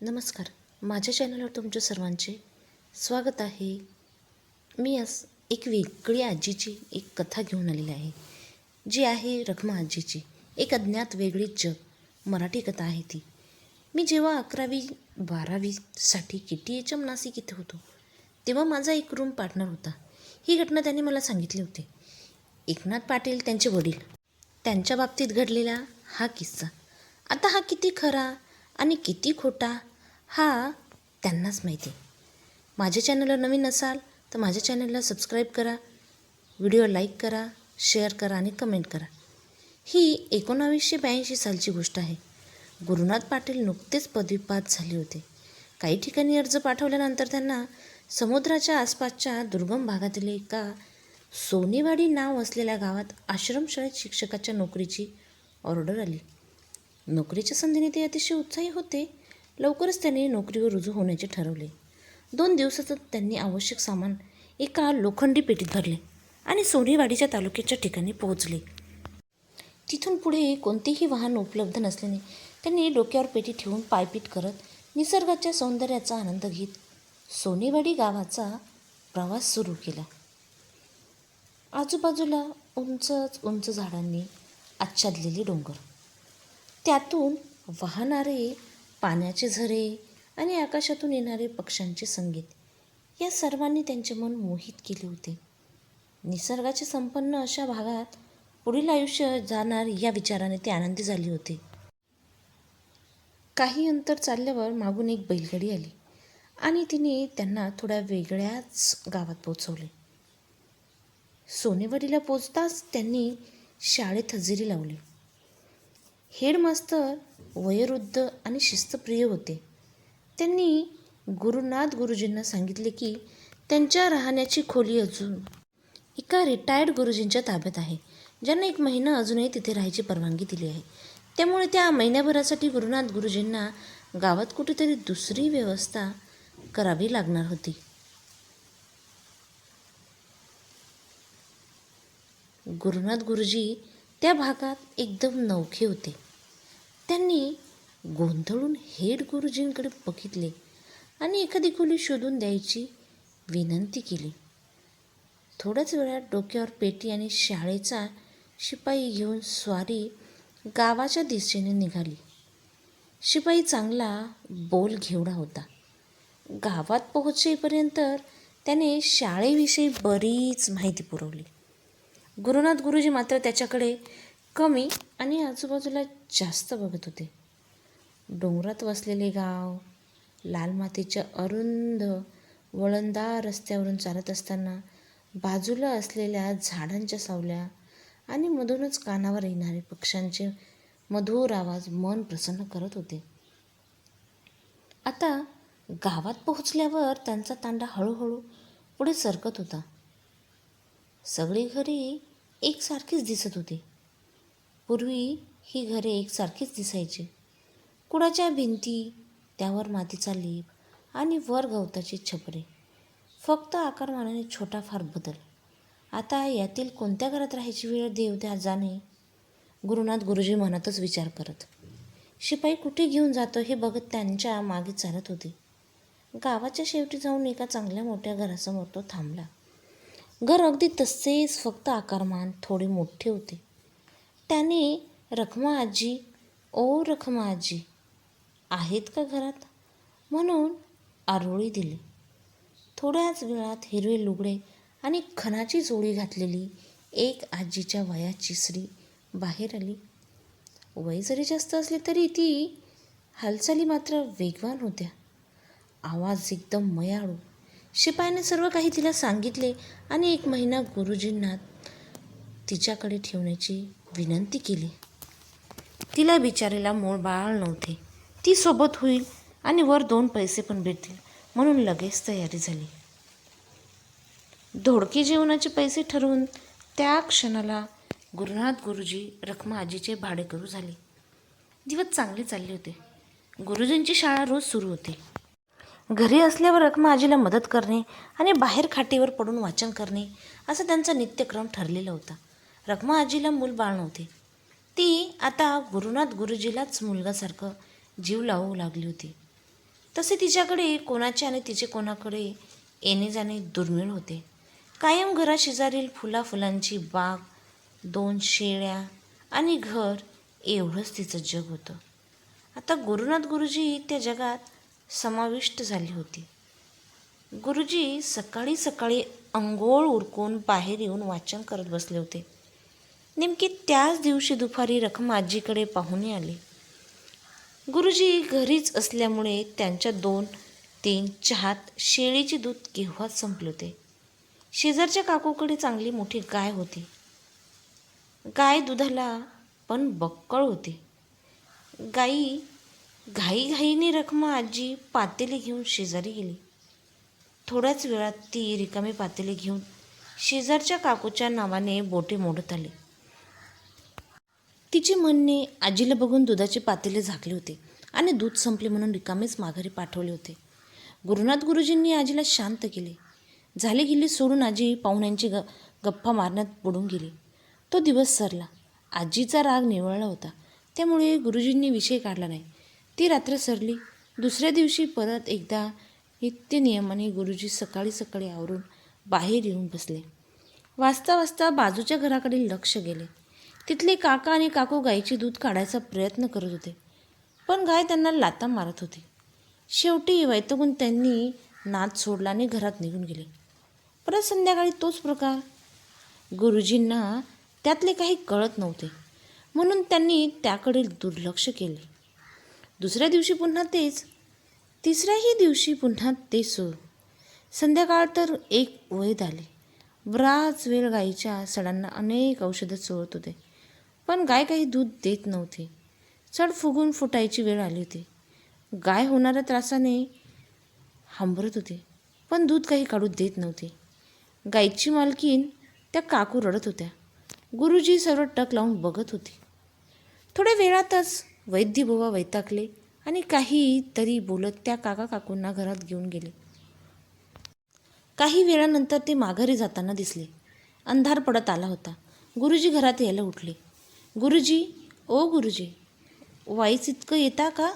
नमस्कार. माझ्या चॅनलवर तुमच्या सर्वांचे स्वागत आहे. मी आज एक वेगळी आजीची एक कथा घेऊन आलेली आहे जी आहे रखमा आजीची. एक अज्ञात वेगळी जग मराठी कथा आहे ती. मी जेव्हा अकरावी बारावीसाठी K T H M Nashik इथे होतो तेव्हा माझा एक रूम पार्टनर होता. ही घटना त्यांनी मला सांगितली होती. एकनाथ पाटील त्यांचे वडील. त्यांच्या बाबतीत घडलेला हा किस्सा. आता हा किती खरा आणि किती खोटा हा. त्यांनाच माहिती. माझ्या चॅनलवर नवीन असाल तर माझ्या चॅनलला सबस्क्राईब करा. व्हिडिओ लाईक करा शेअर करा आणि कमेंट करा. ही एकोणावीसशे ब्याऐंशी सालची गोष्ट आहे. गुरुनाथ पाटील नुकतेच पदवीपात झाले होते. काही ठिकाणी अर्ज पाठवल्यानंतर त्यांना समुद्राच्या आसपासच्या दुर्गम भागातील एका सोनेवाडी नाव असलेल्या गावात आश्रमशाळेत शिक्षकाच्या नोकरीची ऑर्डर आली. नोकरीच्या संधीने ते अतिशय उत्साही होते. लवकरच त्यांनी नोकरीवर रुजू होण्याचे ठरवले. दोन दिवसातच त्यांनी आवश्यक सामान एका लोखंडी पेटीत भरले आणि सोनेवाडीच्या तालुक्याच्या ठिकाणी पोहोचले. तिथून पुढे कोणतेही वाहन उपलब्ध नसल्याने त्यांनी डोक्यावर पेटी ठेवून पायपीट करत निसर्गाच्या सौंदर्याचा आनंद घेत सोनेवाडी गावाचा प्रवास सुरू केला. आजूबाजूला उंचच उंच झाडांनी आच्छादलेले डोंगर. त्यातून वाहणारे पाण्याचे झरे आणि आकाशातून येणारे पक्ष्यांचे संगीत या सर्वांनी त्यांचे मन मोहित केले होते. निसर्गाचे संपन्न अशा भागात पुढील आयुष्य जाणार या विचाराने ते आनंदी झाले होते. काही अंतर चालल्यावर मागून एक बैलगाडी आली आणि तिने त्यांना थोड्या वेगळ्याच गावात पोचवले सोनेवाडीला पोचताच त्यांनी शाळेत हजेरी लावली. हेडमास्तर वयोवृद्ध आणि शिस्तप्रिय होते. त्यांनी गुरुनाथ गुरुजींना सांगितले की त्यांच्या राहण्याची खोली अजून एका रिटायर्ड गुरुजींच्या ताब्यात आहे. ज्यांना एक महिना अजूनही तिथे राहायची परवानगी दिली आहे. त्यामुळे त्या महिन्याभरासाठी गुरुनाथ गुरुजींना गावात कुठेतरी दुसरी व्यवस्था करावी लागणार होती. गुरुनाथ गुरुजी त्या भागात एकदम नवखे होते. त्यांनी गोंधळून हेड गुरुजींकडे बघितले आणि एखादी खोली शोधून द्यायची विनंती केली. थोड्याच वेळात डोक्यावर पेटी आणि शाळेचा शिपाई घेऊन स्वारी गावाच्या दिशेने निघाली. शिपाई चांगला बोल घेवडा होता. गावात पोहोचेपर्यंत त्याने शाळेविषयी बरीच माहिती पुरवली. गुरुनाथ गुरुजी मात्र त्याच्याकडे कमी आणि आजूबाजूला जास्त बघत होते. डोंगरात वसलेले गाव लाल मातीच्या अरुंद वळणदार रस्त्यावरून चालत असताना बाजूला असलेल्या झाडांच्या सावल्या आणि मधूनच कानावर येणारे पक्ष्यांचे मधुर आवाज मन प्रसन्न करत होते. आता गावात पोहोचल्यावर त्यांचा तांडा हळूहळू पुढे सरकत होता. सगळी घरे एकसारखीच दिसत होती. पूर्वी ही घरे एकसारखीच दिसायची. कुडाच्या भिंती त्यावर मातीचा लेप आणि वर गवताची छपरे. फक्त आकारमानाने छोटा फार बदल. आता यातील कोणत्या घरात राहायची वेळ देव त्या जाणे? गुरुनाथ गुरुजी मनातच विचार करत. शिपाई कुठे घेऊन जातो हे बघत त्यांच्या मागे चालत होते. गावाच्या शेवटी जाऊन एका चांगल्या मोठ्या घरासमोर तो थांबला. घर अगदी तसेच फक्त आकारमान थोडे मोठे होते. त्याने रखमा आजी ओ रखमा आजी आहेत का घरात? म्हणून आरोळी दिली. थोड्याच वेळात हिरवे लुगडे आणि खणाची जोडी घातलेली एक आजीच्या वयाची स्त्री बाहेर आली. वय जरी जास्त असले तरी ती हालचाली मात्र वेगवान होत्या. आवाज एकदम मयाळू शिपायाने सर्व काही तिला सांगितले आणि एक महिना गुरुजींना तिच्याकडे ठेवण्याची विनंती केली. तिला बिचारीला मूळ बाळ नव्हते. ती सोबत होईल आणि वर दोन पैसे पण भेटतील म्हणून लगेच तयारी झाली. धोडके जेवणाचे पैसे ठरवून त्या क्षणाला गुरुनाथ गुरुजी रखमा आजीचे भाडेकरू झाले. दिवस चांगले चालले होते. गुरुजींची शाळा रोज सुरू होते. घरी असल्यावर रखमा आजीला मदत करणे आणि बाहेर खाटीवर पडून वाचन करणे असा त्यांचा नित्यक्रम ठरलेला होता. रखमा आजीला मूल बाळ नव्हते. ती आता गुरुनाथ गुरुजीलाच मुलगासारखं जीव लावू लागली होती. तसे तिच्याकडे कोणाचे आणि तिचे कोणाकडे येणे जाणे दुर्मिळ होते. कायम घराशेजारील फुला फुलांची बाग दोन शेळ्या आणि घर एवढंच तिचं जग होतं. आता गुरुनाथ गुरुजी त्या जगात समाविष्ट झाली होती. गुरुजी सकाळी सकाळी अंघोळ उरकून बाहेर येऊन वाचन करत बसले होते. नेमकी त्याच दिवशी दुपारी रखम आजीकडे पाहुणे आले. गुरुजी घरीच असल्यामुळे त्यांच्या दोन तीन चहात शेळीचे दूध केव्हाच संपले होते. शेजारच्या काकूकडे चांगली मोठी गाय होती. गाय दुधाला पण बक्कळ होती. गाई घाईघाईने रखमा आजी पातेली घेऊन शेजारी गेली. थोड्याच वेळात ती रिकामी पातेली घेऊन शेजारच्या काकूच्या नावाने बोटे मोडत आली. तिचे म्हणणे आजीला बघून दुधाचे पातेले झाकले होते आणि दूध संपले म्हणून रिकामेच माघारी पाठवले होते. गुरुनाथ गुरुजींनी आजीला शांत केले. झाले गेले सोडून आजी पाहुण्यांची ग गप्पा मारण्यात बुडून गेली. तो दिवस सरला. आजीचा राग निवळला होता. त्यामुळे गुरुजींनी विषय काढला नाही. ती रात्र सरली. दुसऱ्या दिवशी परत एकदा नित्यनियमाने गुरुजी सकाळी सकाळी आवरून बाहेर येऊन बसले. वाचता वाचता बाजूच्या घराकडे लक्ष गेले. तिथले काका आणि काकू गायीचे दूध काढायचा प्रयत्न करत होते पण गाय त्यांना लाता मारत होती. शेवटी वैतगून त्यांनी नाद सोडला आणि घरात निघून गेले. परत संध्याकाळी तोच प्रकार. गुरुजींना त्यातले काही कळत नव्हते म्हणून त्यांनी त्याकडे दुर्लक्ष केले. दुसऱ्या दिवशी पुन्हा तेच. तिसऱ्याही दिवशी पुन्हा ते सुरू संध्याकाळ तर एक वैद आले. बराच वेळ गाईच्या सडांना अनेक औषधं चोळत होते. पण गाय काही दूध देत नव्हती. चढ फुगून फुटायची वेळ आली होती. गाय होणाऱ्या त्रासाने हांबरत होते. पण दूध काही काढू देत नव्हते. गायची मालकीन त्या काकू रडत होत्या. गुरुजी सर्व टक लावून बघत होते. थोड्या वेळातच वैद्य वैतागले आणि काही तरी बोलत त्या काका काकूंना घरात घेऊन गेले. काही वेळानंतर ते माघारी जाताना दिसले. अंधार पडत आला होता. गुरुजी घरात यायला उठले. गुरुजी ओ गुरुजी वाईच इतकं येता का?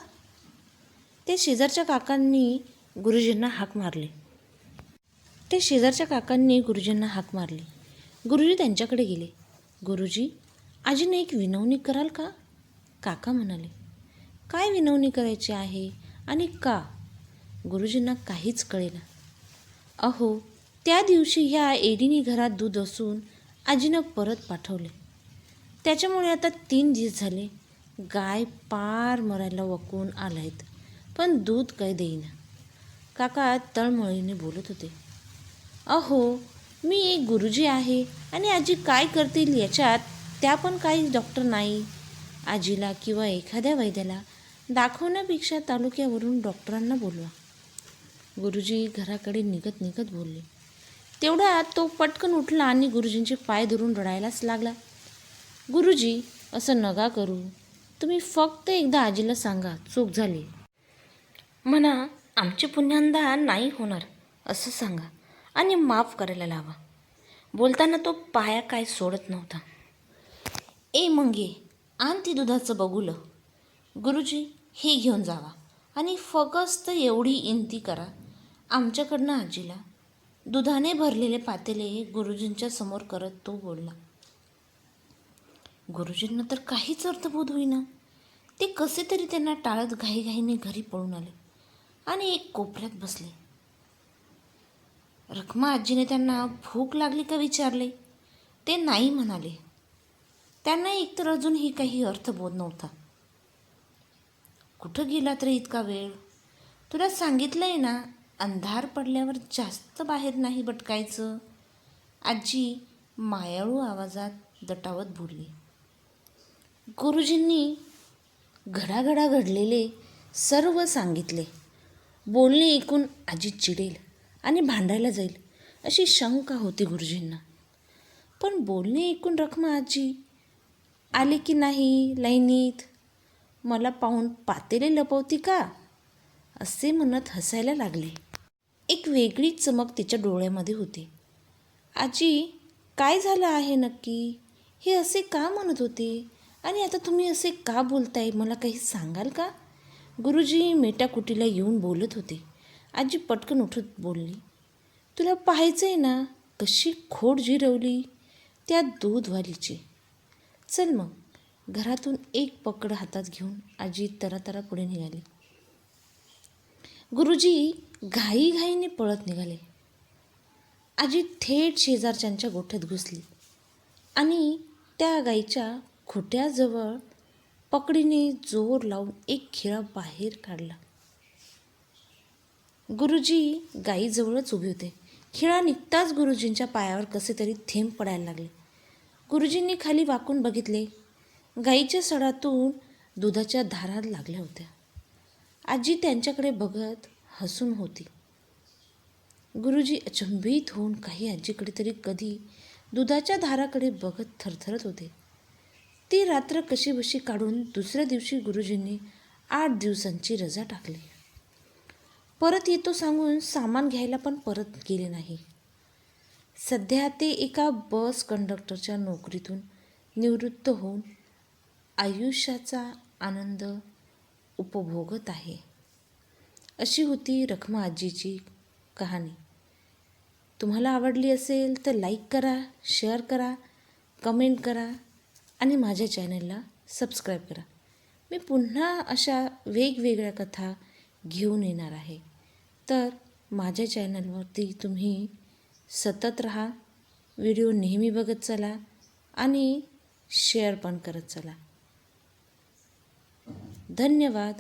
ते शेजारच्या काकांनी गुरुजींना हाक मारले. ते शेजारच्या काकांनी गुरुजींना हाक मारली. गुरुजी त्यांच्याकडे गेले. गुरुजी आजीने एक विनवणी कराल का? काका म्हणाले काय विनवणी करायची आहे आणि का? गुरुजींना काहीच कळेना. अहो त्या दिवशी ह्या एडीनी घरात दूध असून आजीनं परत पाठवले. त्याच्यामुळे आता तीन दिवस झाले गाय पार मरायला वकून आलायत पण दूध काय देईना. काका तळमळीने बोलत होते अहो मी एक गुरुजी आहे आणि आजी काय करतील याच्यात त्या पण काही डॉक्टर नाही. आजीला किंवा एखाद्या वैद्याला दाखवण्यापेक्षा तालुक्यावरून डॉक्टरांना बोलवा. गुरुजी घराकडे निघत निघत बोलले. तेवढ्यात तो पटकन उठला आणि गुरुजींचे पाय धरून रडायलाच लागला. गुरुजी असं नगा करू. तुम्ही फक्त एकदा आजीला सांगा चूक झाली. म्हणा आमची पुण्यांदा नाही होणार असं सांगा आणि माफ करायला लावा. बोलताना तो पाया काय सोडत नव्हता. ए मंगे आण ती दुधाचं बघुलं. गुरुजी हे घेऊन जावा आणि फकस्त एवढी इंती करा. आमच्याकडनं आजीला दुधाने भरलेले पातेले गुरुजींच्या समोर करत तो बोलला. गुरुजींना तर काहीच अर्थबोध होईना. ते कसे तरी त्यांना टाळत घाईघाईने घरी पळून आले आणि एक कोपऱ्यात बसले. रखमा आजीने त्यांना भूक लागली का विचारले. ते नाही म्हणाले. त्यांना एकतर अजूनही काही अर्थबोध नव्हता. कुठं गेला तर इतका वेळ? तुला सांगितलंय ना अंधार पडल्यावर जास्त बाहेर नाही भटकायचं आजी मायाळू आवाजात दटावत बोलली. गुरुजींनी घडाघडा घडलेले सर्व सांगितले. बोलणे ऐकून आजी चिडेल आणि भांडायला जाईल अशी शंका होती गुरुजींना. पण बोलणे ऐकून रखमा आजी आले की नाही लाईनीत मला पाहून पातेले लपवती का? असे म्हणत हसायला लागले. एक वेगळी चमक तिच्या डोळ्यामध्ये होती. आजी काय झालं आहे नक्की? हे असे का म्हणत होते? आणि आता तुम्ही असे का बोलताय? मला काही सांगाल का? गुरुजी मेटाकुटीला येऊन बोलत होते. आजी पटकन उठत बोलली तुला पाहायचं आहे ना कशी खोड जिरवली? त्या दूधवालीची. चल मग. घरातून एक पकड हातात घेऊन आजी तरातरा पुढे निघाली. गुरुजी घाईघाईने पळत निघाले. आजी थेट शेजारच्यांच्या गोठ्यात घुसली आणि त्या गाईच्या खोट्याजवळ पकडीने जोर लावून एक खिळा बाहेर काढला. गुरुजी गाईजवळच उभे होते. खिळा निघताच गुरुजींच्या पायावर कसे तरी थेंब पडायला लागले. गुरुजींनी खाली वाकून बघितले. गाईच्या सडातून दुधाच्या धारा लागल्या होत्या. आजी त्यांच्याकडे बघत हसून होती. गुरुजी अचंबित होऊन काही आजीकडे तरी कधी दुधाच्या धाराकडे बघत थरथरत होते. ती रात्र कशीबशी काढून दुसऱ्या दिवशी गुरुजींनी आठ दिवसांची रजा टाकली. परत येतो सांगून सामान घ्यायला पण परत गेले नाही. सध्या ते एका बस कंडक्टरच्या नोकरीतून निवृत्त होऊन आयुष्याचा आनंद उपभोगत आहे. अशी होती रखमा आजीची कहाणी. तुम्हाला आवडली असेल तर लाईक करा शेअर करा कमेंट करा आणि माझ्या चॅनलला सबस्क्राईब करा. मी पुन्हा अशा वेगवेगळ्या कथा घेऊन येणार आहे. तर माझ्या चॅनलवरती तुम्ही सतत राहा व्हिडिओ नेहमी बघत चला आणि शेअर पण करत चला. धन्यवाद.